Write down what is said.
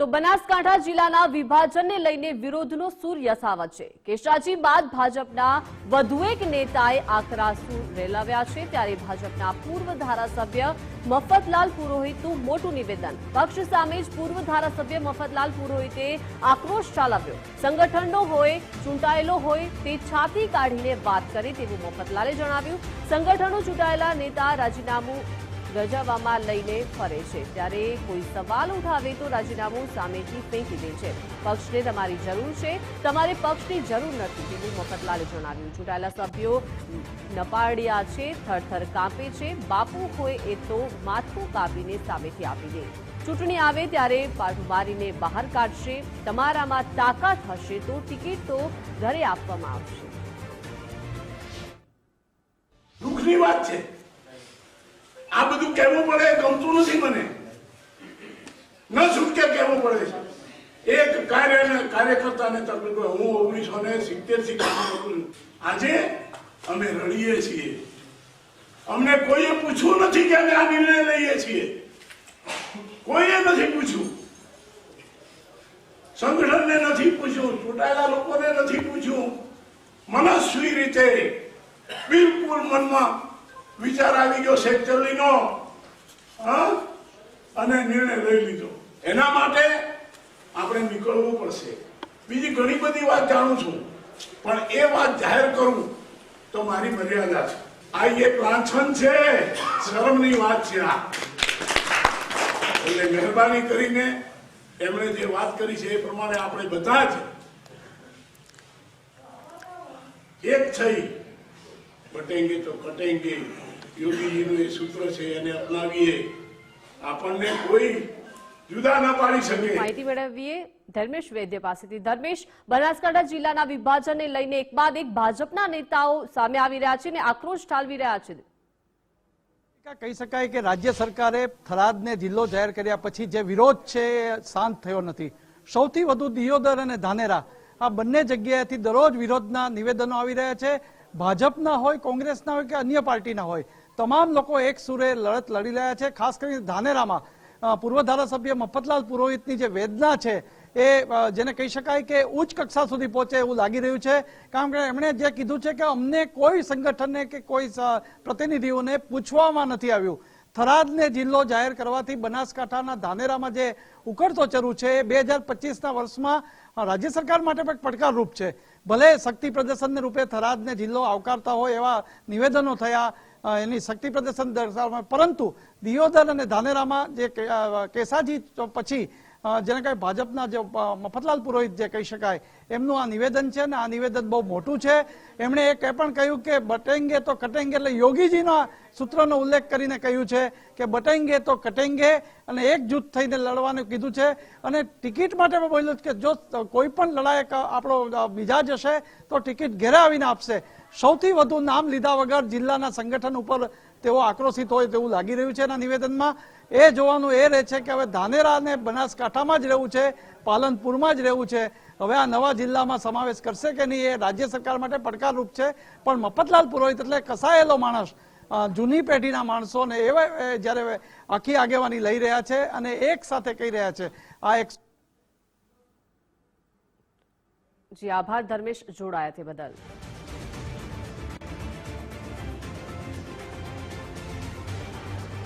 તો બનાસકાંઠા જિલ્લાના વિભાજનને લઈને વિરોધનો સૂર યથાવત છે. કેશાજી બાદ ભાજપના વધુ એક નેતાએ આકરા સૂર રેલાવ્યા છે. ત્યારે ભાજપના પૂર્વ ધારાસભ્ય મફતલાલ પુરોહિતનું મોટું નિવેદન. પક્ષ સામે જ પૂર્વ ધારાસભ્ય મફતલાલ પુરોહિતે આક્રોશ ઠાલવ્યો સંગઠનનો હોય, ચૂંટાયેલો હોય, તે છાતી કાઢીને વાત કરે તેવું મફતલાલે જણાવ્યું. સંગઠનો ચૂંટાયેલા નેતા રાજીનામું રજાવામાં લઈને ફરે છે. ત્યારે કોઈ સવાલ ઉઠાવે તો રાજીનામું સામેથી ફેંકી દે છે. પક્ષને તમારી જરૂર છે. તમારે પક્ષની જરૂર નથી તેવું મફતલાલે જણાવ્યું. ચૂંટાયેલા સભ્યો નપાડિયા છે, થરથર કાપે છે. બાપુ હોય એ તો માથું કાપીને સામેથી આપી દે. ચૂંટણી આવે ત્યારે પાઠું મારીને બહાર કાઢશે. તમારામાં તાકાત હશે તો ટિકિટ તો ઘરે આપવામાં આવશે. દુઃખની વાત છે. આ બધું કહેવું પડે, ગમતું નથી મને. ન છૂટકે કહેવું પડે. છે એક કાર્ય કાર્યકર્તાને હોય. હું ઓગણીસો ને સિત્તેરથી. આજે અમે રડીએ છીએ. અમને કોઈએ પૂછવું નથી કે અમે આ નિર્ણય લઈએ છીએ. કોઈએ નથી પૂછ્યું. સંગઠનને નથી પૂછ્યું, ચૂંટાયેલા લોકોને નથી પૂછ્યું. મનસ્વી રીતે બિલકુલ મનમાં વિચાર આવી ગયો સેક્ટરલીનો અને નિર્ણય લઈ લીધો. એના માટે આપણે નીકળવું પડશે. બીજી ઘણી બધી વાત જાણું છું, પણ એ વાત જાહેર કરું તો મારી મર્યાદા છે. આ એક લાંછન છે, શરમની વાત છે આ. એટલે મહેરબાની કરીને એમણે જે વાત કરી છે એ પ્રમાણે આપણે બધા જ એક થઈ બટેંગે તો કટેંગે યોગીજીનું એ સૂત્ર છે એને અપનાવીએ. આપણને કોઈ જુદા ન પાડી શકે. માહિતી મેળવીએ ધર્મેશ વૈદ્ય પાસેથી. ધર્મેશ બનાસકાંઠા જિલ્લાના વિભાજનને લઈને એક બાદ એક ભાજપના નેતાઓ સામે આવી રહ્યા છે અને આક્રોશ ઠાલવી રહ્યા છે. કહી શકાય કે રાજ્ય સરકારે થરાદને જિલ્લો જાહેર કર્યા પછી જે વિરોધ છે એ શાંત થયો નથી. સૌથી વધુ દિયોદર અને ધાનેરા આ બંને જગ્યાએથી દરરોજ વિરોધના નિવેદનો આવી રહ્યા છે. ભાજપના હોય કોંગ્રેસના હોય કે અન્ય પાર્ટીના હોય, તમામ લોકો એક સુરે લડત લડી રહ્યા છે, ખાસ કરીને ધાનેરામાં. પૂર્વ ધારાસભ્ય મફતલાલ પુરોહિતની જે વેદના છે, એ જેને કહી શકાય કે ઉચ્ચ કક્ષા સુધી પહોંચે એવું લાગી રહ્યું છે. કારણ કે એમણે જે કીધું છે કે અમને કોઈ સંગઠનને કે કોઈ પ્રતિનિધિઓને પૂછવામાં નથી આવ્યું. થરાદને જિલ્લો જાહેર કરવાથી બનાસકાંઠાના ધાનેરામાં જે ઉકળતો ચરુ છે, એ બે હજાર પચીસના વર્ષમાં રાજ્ય સરકાર માટે પણ પડકારરૂપ છે. ભલે શક્તિ પ્રદર્શનને રૂપે થરાદને જિલ્લો આવકારતા હોય એવા નિવેદનો થયા એની શક્તિ પ્રદર્શન દર્શાવવામાં, પરંતુ દિયોદર અને ધાનેરામાં જે કેસાજી પછી જેને કઈ ભાજપના જે મફતલાલ પુરોહિત જે કહી શકાય, એમનું આ નિવેદન છે ને આ નિવેદન બહુ મોટું છે. એમણે એ પણ કહ્યું કે બટેંગે તો કટેંગે એટલે યોગીજીના સૂત્રનો ઉલ્લેખ કરીને કહ્યું છે કે બટેંગે તો કટેંગે અને એક જૂથ થઈને લડવાનું કીધું છે. અને ટિકિટ માટે પણ બોલ્યું કે જો કોઈ પણ લડાયક આપણો બીજા મિજાજ હશે તો ટિકિટ ઘેરે આવીને આપશે. સૌથી વધુ નામ લીધા વગર જિલ્લાના સંગઠન ઉપર તેઓ આક્રોશિત હોય તેવું લાગી રહ્યું છે એના નિવેદનમાં. એ જોવાનું એ રહે છે કે હવે ધાનેરા અને બનાસકાંઠામાં જ રહેવું છે, પાલનપુરમાં જ રહેવું છે. હવે આ નવા જિલ્લામાં સમાવેશ કરશે કે નહીં એ રાજ્ય સરકાર માટે પડકારરૂપ છે. પણ મફતલાલ પુરોહિત એટલે કસાયેલો માણસ જૂની પેઢીના માણસોને એવા જ્યારે આખી આગેવાની લઈ રહ્યા છે અને એક સાથે કહી રહ્યા છે. આ એક જી, આભાર, ધર્મેશ જોડાયા તે બદલ.